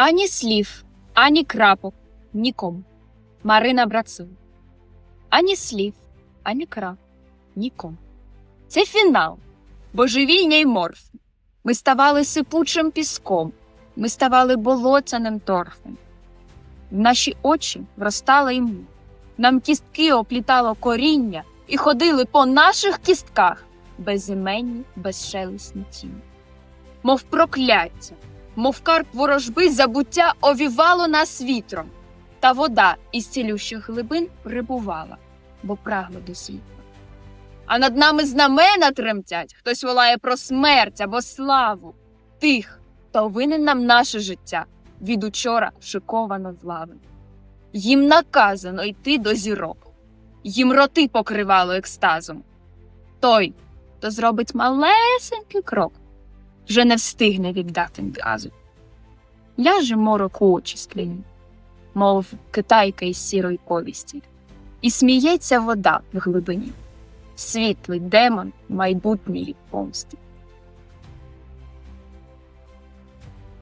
Ані слів, ані крапок, нікому. Марина Брацун. Ані слів, ані крапок, нікому. Це фінал. Божевільня й морф. Ми ставали сипучим піском, ми ставали болотяним торфом. В наші очі вростала іму. Нам кістки оплітало коріння і ходили по наших кістках безіменні, безшелесні тіні. Мов прокляття, мов карп ворожби забуття овівало нас вітром, та вода із цілющих глибин прибувала, бо прагла до світла. А над нами знамена тремтять, хтось волає про смерть або славу тих, хто винен нам наше життя, від учора шиковано з лави. Їм наказано йти до зірок, їм роти покривало екстазом. Той, хто зробить малесенький крок, вже не встигне віддати газу. Ляже мороку очі скляні, мов китайка із сірої повісті, і сміється вода в глибині, світлий демон майбутньої помсти.